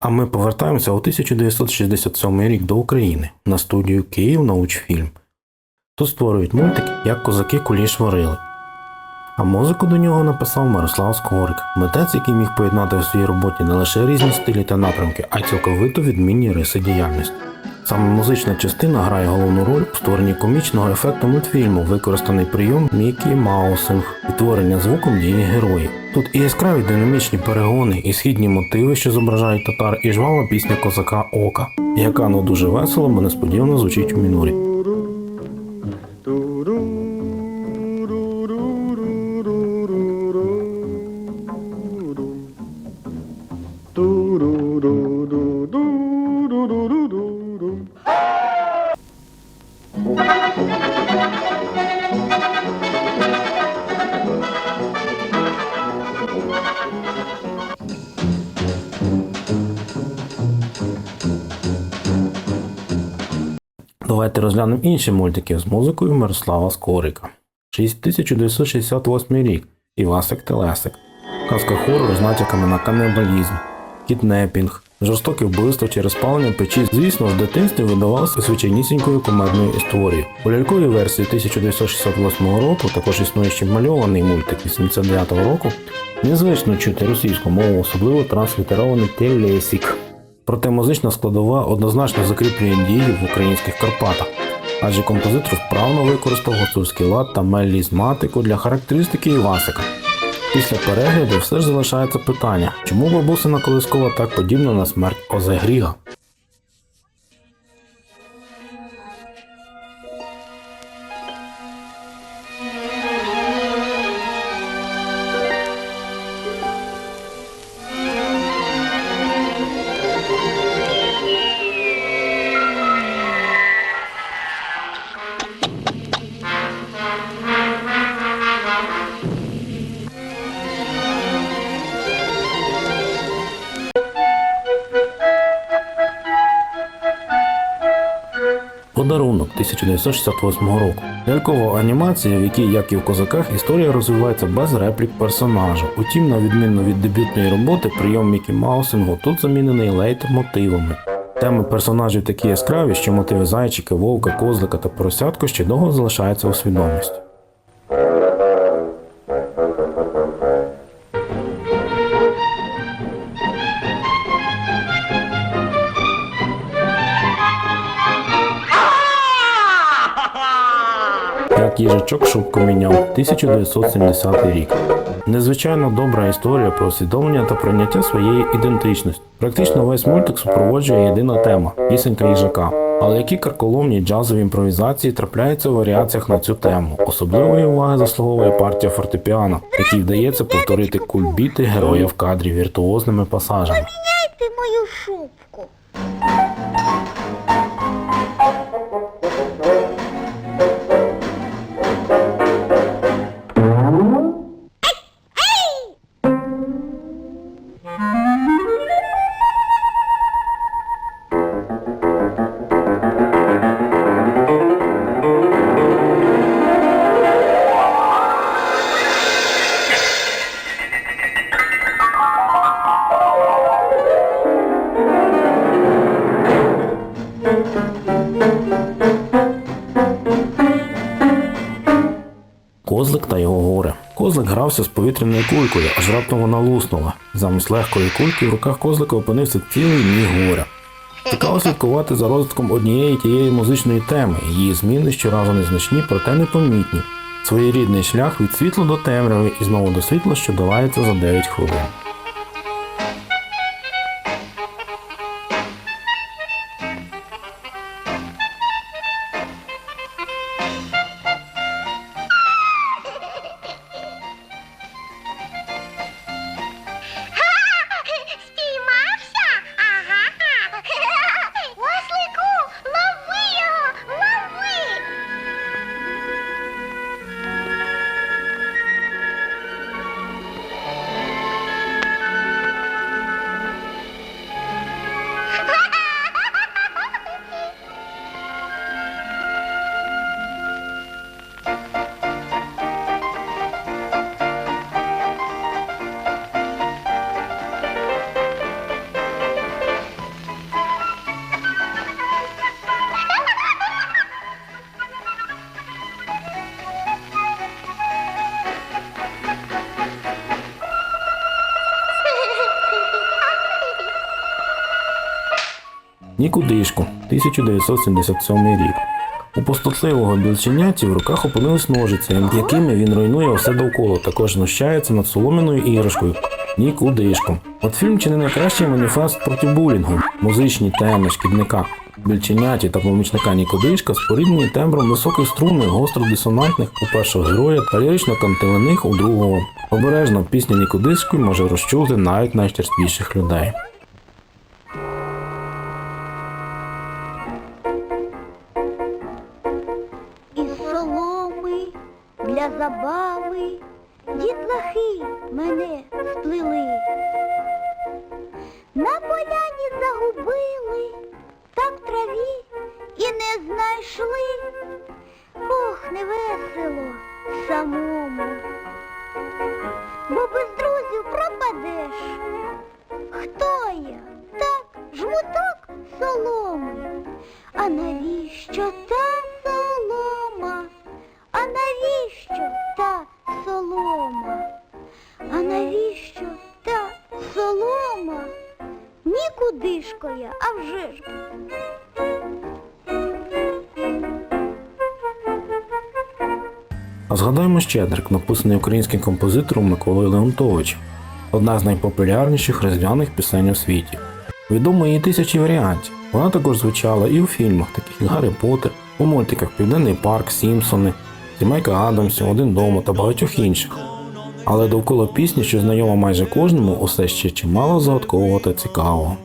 А ми повертаємося у 1967 рік до України на студію Київ Научфільм. Тут створюють мультик, як козаки куліш варили. А музику до нього написав Мирослав Скорик, митець, який міг поєднати у своїй роботі не лише різні стилі та напрямки, а й цілковито відмінні риси діяльності. Саме музична частина грає головну роль у створенні комічного ефекту мультфільму, використаний прийом Мікі Маусинг, відтворення звуком дії героїв. Тут і яскраві динамічні перегони, і східні мотиви, що зображають татар, і жвава пісня козака Ока, яка ну дуже весело, бо несподівано звучить у мінурі. Давайте розглянемо інші мультики з музикою Мирослава Скорика. 1968 рік. Івасик Телесик. Казка хоррор з натяками на канибалізм, кіднепінг, жорстоке вбивство через спалення печі. Звісно, в дитинстві видавалося звичайнісінькою комедною історією. У ляльковій версії 1968 року також існує ще мальований мультик 89 року. Незвично чути російську мову, особливо транслітерований телесік. Проте музична складова однозначно закріплює дії в українських Карпатах, адже композитор вправно використав гуцульський лад та мелізматику для характеристики Івасика. Після перегляду все ж залишається питання, чому бабусина колискова так подібна на смерть Озегріга? Подарунок 1968 року. Лялькова анімація, в якій, як і в козаках, історія розвивається без реплік персонажа. Утім, на відміну від дебютної роботи, прийом Мікі Маусингу тут замінений лейтмотивами. Теми персонажів такі яскраві, що мотиви зайчика, вовка, козлика та поросятку ще довго залишаються у свідомості. Як їжачок шубку міняв 1970 рік. Незвичайно добра історія про усвідомлення та прийняття своєї ідентичності. Практично весь мультик супроводжує єдина тема пісенька їжака. Але які карколомні джазові імпровізації трапляються у варіаціях на цю тему. Особливої уваги заслуговує партія фортепіано, якій вдається повторити кульбіти героя в кадрі віртуозними пасажами. Дайте мою шубку. Козлик грався з повітряною кулькою, аж раптом вона луснула. Замість легкої кульки в руках козлика опинився цілий міг горя. Цікаво слідкувати за розвитком однієї тієї музичної теми. Її зміни щоразу незначні, проте непомітні. Своєрідний шлях від світла до темряви і знову до світла, що долається за 9 хвилин. Нікудишко, 1977 рік. У пустотливого білченяті в руках опинились ножиці, якими він руйнує все довкола, також знущається над соломіною іграшкою. Нікудишко. От фільм чи не найкращий маніфест проти булінгу, музичні теми шкідника. Більченяті та помічника Нікодишка споріднені тембром високих струнних, гостро-дисонантних у першого героя та лірично кантилених у другого. Обережно пісня Нікодишкою може розчути навіть найчерствіших людей. Дітлахи мене сплили, На поляні загубили, там траві і не знайшли. Ох, не весело Нікудишко я, а вже ж. Згадаємо Щедрик, написаний українським композитором Миколою Леонтовичем. Одна з найпопулярніших різдвяних пісень у світі. Відомо її тисячі варіантів. Вона також звучала і у фільмах, таких як Гаррі Поттер, у мультиках Південний парк, Сімпсони, Сімейка Адамсів, Один дома та багатьох інших. Але довкола пісні, що знайома майже кожному, усе ще чимало загадкового та цікавого.